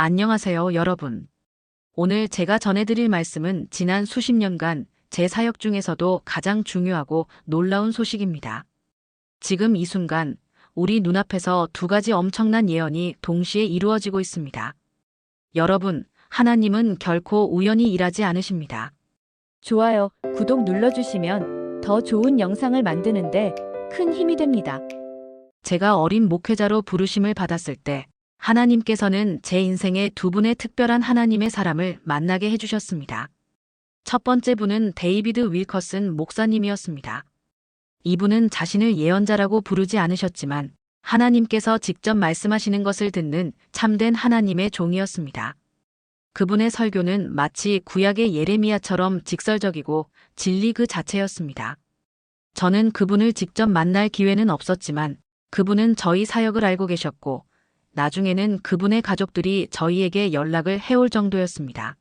안녕하세요, 여러분. 오늘 제가 전해드릴 말씀은 지난 수십 년간 제 사역 중에서도 가장 중요하고 놀라운 소식입니다. 지금 이 순간 우리 눈앞에서 두 가지 엄청난 예언이 동시에 이루어지고 있습니다. 여러분, 하나님은 결코 우연히 일하지 않으십니다. 좋아요, 구독 눌러주시면 더 좋은 영상을 만드는데 큰 힘이 됩니다. 제가 어린 목회자로 부르심을 받았을 때 하나님께서는 제 인생에 두 분의 특별한 하나님의 사람을 만나게 해주셨습니다. 첫 번째 분은 데이비드 윌커슨 목사님이었습니다. 이분은 자신을 예언자라고 부르지 않으셨지만 하나님께서 직접 말씀하시는 것을 듣는 참된 하나님의 종이었습니다. 그분의 설교는 마치 구약의 예레미야처럼 직설적이고 진리 그 자체였습니다. 저는 그분을 직접 만날 기회는 없었지만 그분은 저희 사역을 알고 계셨고 나중에는 그분의 가족들이 저희에게 연락을 해올 정도였습니다.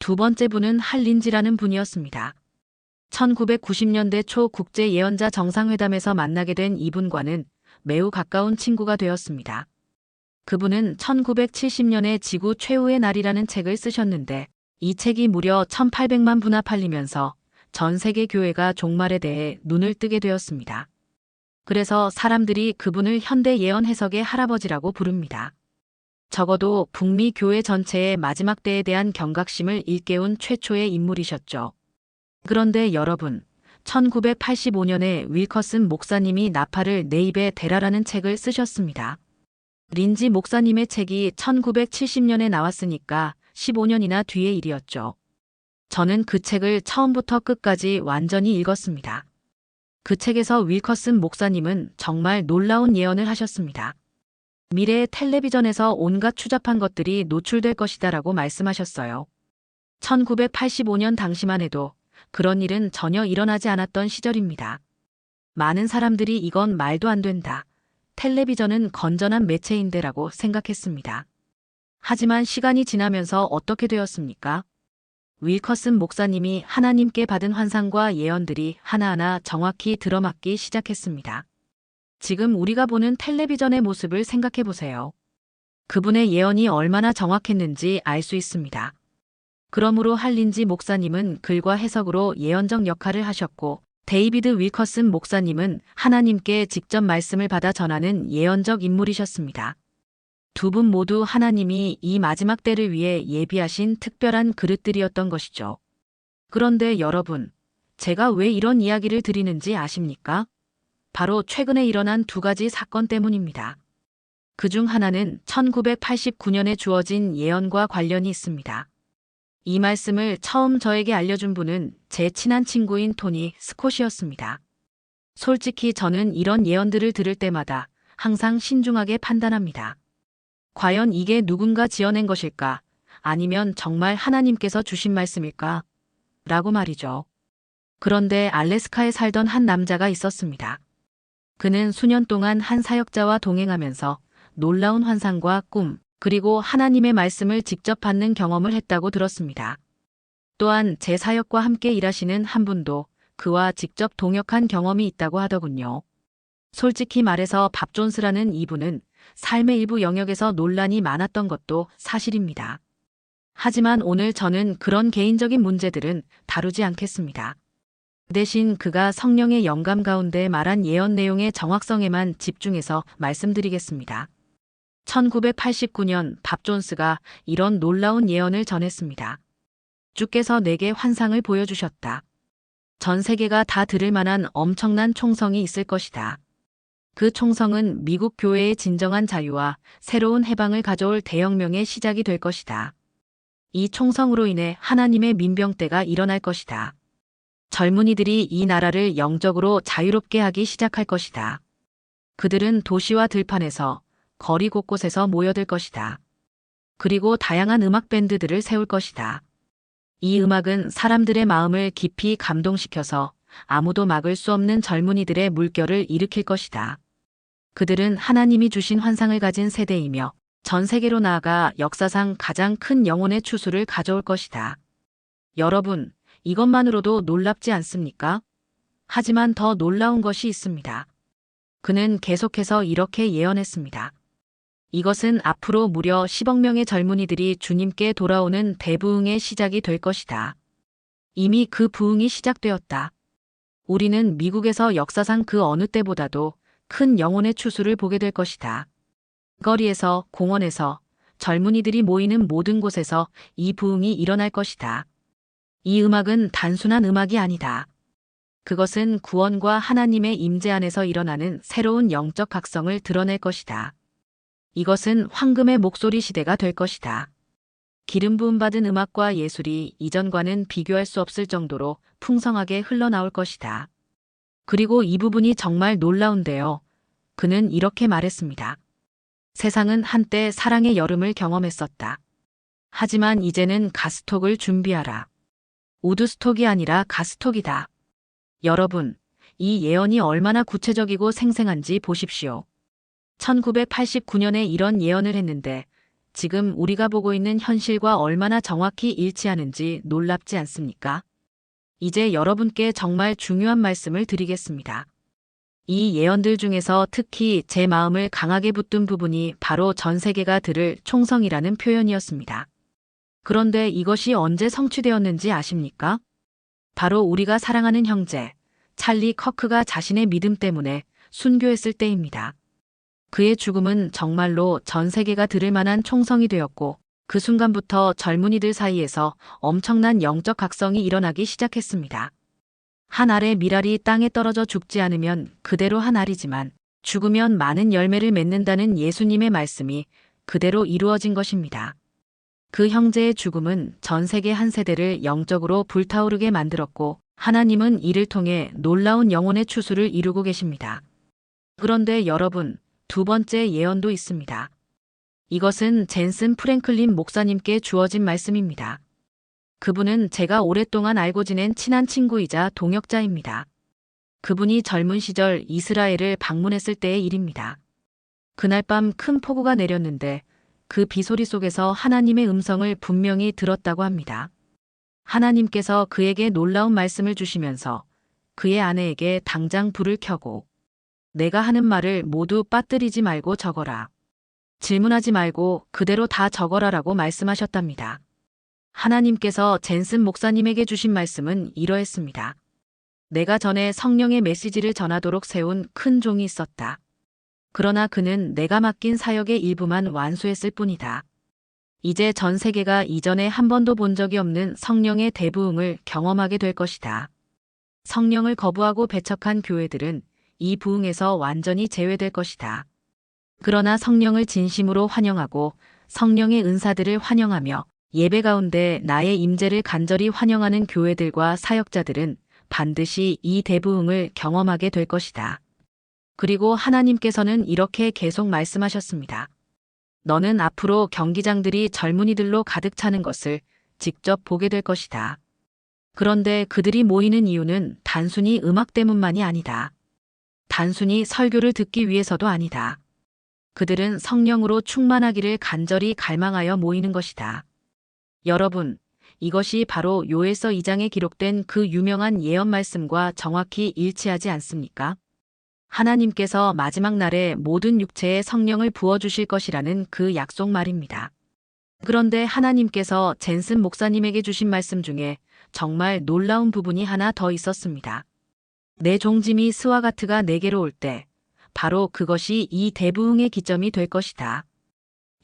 두 번째 분은 할린지라는 분이었습니다. 1990년대 초 국제 예언자 정상회담에서 만나게 된 이분과는 매우 가까운 친구가 되었습니다. 그분은 1970년에 지구 최후의 날이라는 책을 쓰셨는데 이 책이 무려 1800만 부나 팔리면서 전 세계 교회가 종말에 대해 눈을 뜨게 되었습니다. 그래서 사람들이 그분을 현대 예언 해석의 할아버지라고 부릅니다. 적어도 북미 교회 전체의 마지막 때에 대한 경각심을 일깨운 최초의 인물이셨죠. 그런데 여러분, 1985년에 윌커슨 목사님이 나팔을 내 입에 대라라는 책을 쓰셨습니다. 린지 목사님의 책이 1970년에 나왔으니까 15년이나 뒤의 일이었죠. 저는 그 책을 처음부터 끝까지 완전히 읽었습니다. 그 책에서 윌커슨 목사님은 정말 놀라운 예언을 하셨습니다. 미래의 텔레비전에서 온갖 추잡한 것들이 노출될 것이다 라고 말씀하셨어요. 1985년 당시만 해도 그런 일은 전혀 일어나지 않았던 시절입니다. 많은 사람들이 이건 말도 안 된다. 텔레비전은 건전한 매체인데라고 생각했습니다. 하지만 시간이 지나면서 어떻게 되었습니까? 윌커슨 목사님이 하나님께 받은 환상과 예언들이 하나하나 정확히 들어맞기 시작했습니다. 지금 우리가 보는 텔레비전의 모습을 생각해 보세요. 그분의 예언이 얼마나 정확했는지 알 수 있습니다. 그러므로 할린지 목사님은 글과 해석으로 예언적 역할을 하셨고 데이비드 윌커슨 목사님은 하나님께 직접 말씀을 받아 전하는 예언적 인물이셨습니다. 두 분 모두 하나님이 이 마지막 때를 위해 예비하신 특별한 그릇들이었던 것이죠. 그런데 여러분, 제가 왜 이런 이야기를 드리는지 아십니까? 바로 최근에 일어난 두 가지 사건 때문입니다. 그 중 하나는 1989년에 주어진 예언과 관련이 있습니다. 이 말씀을 처음 저에게 알려준 분은 제 친한 친구인 토니 스콧이었습니다. 솔직히 저는 이런 예언들을 들을 때마다 항상 신중하게 판단합니다. 과연 이게 누군가 지어낸 것일까? 아니면 정말 하나님께서 주신 말씀일까? 라고 말이죠. 그런데 알래스카에 살던 한 남자가 있었습니다. 그는 수년 동안 한 사역자와 동행하면서 놀라운 환상과 꿈, 그리고 하나님의 말씀을 직접 받는 경험을 했다고 들었습니다. 또한 제 사역과 함께 일하시는 한 분도 그와 직접 동역한 경험이 있다고 하더군요. 솔직히 말해서 밥존스라는 이분은 삶의 일부 영역에서 논란이 많았던 것도 사실입니다. 하지만 오늘 저는 그런 개인적인 문제들은 다루지 않겠습니다. 대신 그가 성령의 영감 가운데 말한 예언 내용의 정확성에만 집중해서 말씀드리겠습니다. 1989년 밥 존스가 이런 놀라운 예언을 전했습니다. 주께서 내게 환상을 보여주셨다. 전 세계가 다 들을 만한 엄청난 총성이 있을 것이다. 그 총성은 미국 교회의 진정한 자유와 새로운 해방을 가져올 대혁명의 시작이 될 것이다. 이 총성으로 인해 하나님의 민병 때가 일어날 것이다. 젊은이들이 이 나라를 영적으로 자유롭게 하기 시작할 것이다. 그들은 도시와 들판에서 거리 곳곳에서 모여들 것이다. 그리고 다양한 음악 밴드들을 세울 것이다. 이 음악은 사람들의 마음을 깊이 감동시켜서 아무도 막을 수 없는 젊은이들의 물결을 일으킬 것이다. 그들은 하나님이 주신 환상을 가진 세대이며 전 세계로 나아가 역사상 가장 큰 영혼의 추수를 가져올 것이다. 여러분, 이것만으로도 놀랍지 않습니까? 하지만 더 놀라운 것이 있습니다. 그는 계속해서 이렇게 예언했습니다. 이것은 앞으로 무려 10억 명의 젊은이들이 주님께 돌아오는 대부흥의 시작이 될 것이다. 이미 그 부흥이 시작되었다. 우리는 미국에서 역사상 그 어느 때보다도 큰 영혼의 추수를 보게 될 것이다. 거리에서, 공원에서, 젊은이들이 모이는 모든 곳에서 이 부흥이 일어날 것이다. 이 음악은 단순한 음악이 아니다. 그것은 구원과 하나님의 임재 안에서 일어나는 새로운 영적 각성을 드러낼 것이다. 이것은 황금의 목소리 시대가 될 것이다. 기름 부음 받은 음악과 예술이 이전과는 비교할 수 없을 정도로 풍성하게 흘러나올 것이다. 그리고 이 부분이 정말 놀라운데요. 그는 이렇게 말했습니다. 세상은 한때 사랑의 여름을 경험했었다. 하지만 이제는 가스톡을 준비하라. 우드스톡이 아니라 가스톡이다. 여러분, 이 예언이 얼마나 구체적이고 생생한지 보십시오. 1989년에 이런 예언을 했는데 지금 우리가 보고 있는 현실과 얼마나 정확히 일치하는지 놀랍지 않습니까? 이제 여러분께 정말 중요한 말씀을 드리겠습니다. 이 예언들 중에서 특히 제 마음을 강하게 붙든 부분이 바로 전 세계가 들을 총성이라는 표현이었습니다. 그런데 이것이 언제 성취되었는지 아십니까? 바로 우리가 사랑하는 형제, 찰리 커크가 자신의 믿음 때문에 순교했을 때입니다. 그의 죽음은 정말로 전 세계가 들을 만한 총성이 되었고, 그 순간부터 젊은이들 사이에서 엄청난 영적 각성이 일어나기 시작했습니다. 한 알의 밀알이 땅에 떨어져 죽지 않으면 그대로 한 알이지만 죽으면 많은 열매를 맺는다는 예수님의 말씀이 그대로 이루어진 것입니다. 그 형제의 죽음은 전 세계 한 세대를 영적으로 불타오르게 만들었고 하나님은 이를 통해 놀라운 영혼의 추수를 이루고 계십니다. 그런데 여러분, 두 번째 예언도 있습니다. 이것은 젠슨 프랭클린 목사님께 주어진 말씀입니다. 그분은 제가 오랫동안 알고 지낸 친한 친구이자 동역자입니다. 그분이 젊은 시절 이스라엘을 방문했을 때의 일입니다. 그날 밤 큰 폭우가 내렸는데 그 비소리 속에서 하나님의 음성을 분명히 들었다고 합니다. 하나님께서 그에게 놀라운 말씀을 주시면서 그의 아내에게 당장 불을 켜고 내가 하는 말을 모두 빠뜨리지 말고 적어라. 질문하지 말고 그대로 다 적어라라고 말씀하셨답니다. 하나님께서 젠슨 목사님에게 주신 말씀은 이러했습니다. 내가 전에 성령의 메시지를 전하도록 세운 큰 종이 있었다. 그러나 그는 내가 맡긴 사역의 일부만 완수했을 뿐이다. 이제 전 세계가 이전에 한 번도 본 적이 없는 성령의 대부흥을 경험하게 될 것이다. 성령을 거부하고 배척한 교회들은 이 부흥에서 완전히 제외될 것이다. 그러나 성령을 진심으로 환영하고 성령의 은사들을 환영하며 예배 가운데 나의 임재를 간절히 환영하는 교회들과 사역자들은 반드시 이 대부흥을 경험하게 될 것이다. 그리고 하나님께서는 이렇게 계속 말씀하셨습니다. 너는 앞으로 경기장들이 젊은이들로 가득 차는 것을 직접 보게 될 것이다. 그런데 그들이 모이는 이유는 단순히 음악 때문만이 아니다. 단순히 설교를 듣기 위해서도 아니다. 그들은 성령으로 충만하기를 간절히 갈망하여 모이는 것이다. 여러분, 이것이 바로 요엘서 2장에 기록된 그 유명한 예언 말씀과 정확히 일치하지 않습니까? 하나님께서 마지막 날에 모든 육체에 성령을 부어주실 것이라는 그 약속 말입니다. 그런데 하나님께서 젠슨 목사님에게 주신 말씀 중에 정말 놀라운 부분이 하나 더 있었습니다. 내 종짐이 스와가트가 내게로 올 때, 바로 그것이 이 대부흥의 기점이 될 것이다.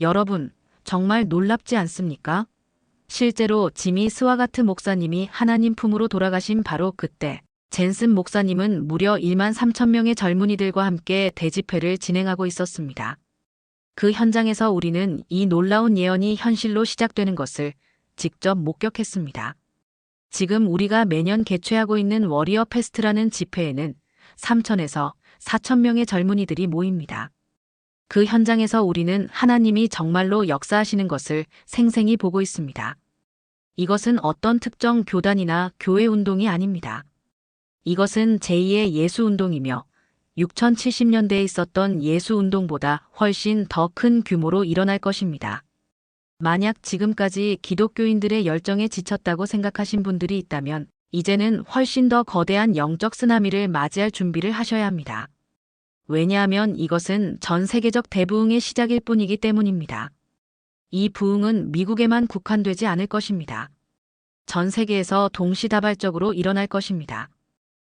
여러분, 정말 놀랍지 않습니까? 실제로 지미 스와가트 목사님이 하나님 품으로 돌아가신 바로 그때, 젠슨 목사님은 무려 1만 3천 명의 젊은이들과 함께 대집회를 진행하고 있었습니다. 그 현장에서 우리는 이 놀라운 예언이 현실로 시작되는 것을 직접 목격했습니다. 지금 우리가 매년 개최하고 있는 워리어 페스트라는 집회에는 3천에서 4천 명의 젊은이들이 모입니다. 그 현장에서 우리는 하나님이 정말로 역사하시는 것을 생생히 보고 있습니다. 이것은 어떤 특정 교단이나 교회 운동이 아닙니다. 이것은 제2의 예수 운동이며 6070년대에 있었던 예수 운동보다 훨씬 더 큰 규모로 일어날 것입니다. 만약 지금까지 기독교인들의 열정에 지쳤다고 생각하신 분들이 있다면 이제는 훨씬 더 거대한 영적 쓰나미를 맞이할 준비를 하셔야 합니다. 왜냐하면 이것은 전 세계적 대부흥의 시작일 뿐이기 때문입니다. 이 부흥은 미국에만 국한되지 않을 것입니다. 전 세계에서 동시다발적으로 일어날 것입니다.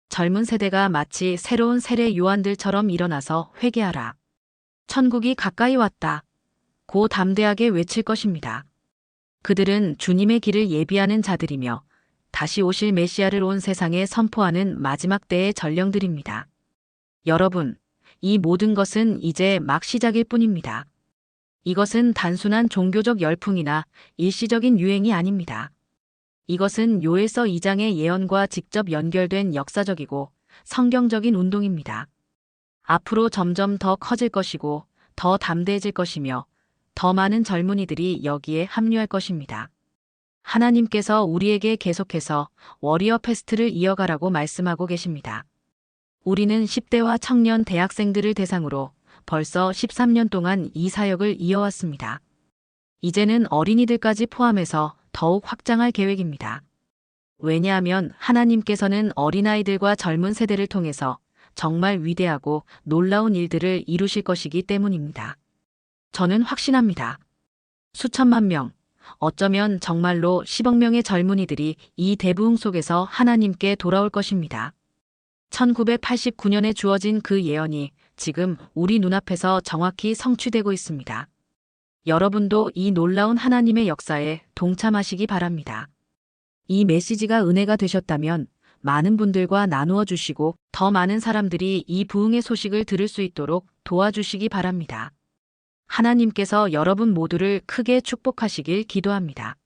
젊은 세대가 마치 새로운 세례 요한들처럼 일어나서 회개하라. 천국이 가까이 왔다. 고 담대하게 외칠 것입니다. 그들은 주님의 길을 예비하는 자들이며 다시 오실 메시아를 온 세상에 선포하는 마지막 때의 전령들입니다. 여러분, 이 모든 것은 이제 막 시작일 뿐입니다. 이것은 단순한 종교적 열풍이나 일시적인 유행이 아닙니다. 이것은 요엘서 2장의 예언과 직접 연결된 역사적이고 성경적인 운동입니다. 앞으로 점점 더 커질 것이고 더 담대해질 것이며 더 많은 젊은이들이 여기에 합류할 것입니다. 하나님께서 우리에게 계속해서 워리어 페스트를 이어가라고 말씀하고 계십니다. 우리는 10대와 청년 대학생들을 대상으로 벌써 13년 동안 이 사역을 이어왔습니다. 이제는 어린이들까지 포함해서 더욱 확장할 계획입니다. 왜냐하면 하나님께서는 어린아이들과 젊은 세대를 통해서 정말 위대하고 놀라운 일들을 이루실 것이기 때문입니다. 저는 확신합니다. 수천만 명, 어쩌면 정말로 10억 명의 젊은이들이 이 대부흥 속에서 하나님께 돌아올 것입니다. 1989년에 주어진 그 예언이 지금 우리 눈앞에서 정확히 성취되고 있습니다. 여러분도 이 놀라운 하나님의 역사에 동참하시기 바랍니다. 이 메시지가 은혜가 되셨다면 많은 분들과 나누어 주시고 더 많은 사람들이 이 부흥의 소식을 들을 수 있도록 도와주시기 바랍니다. 하나님께서 여러분 모두를 크게 축복하시길 기도합니다.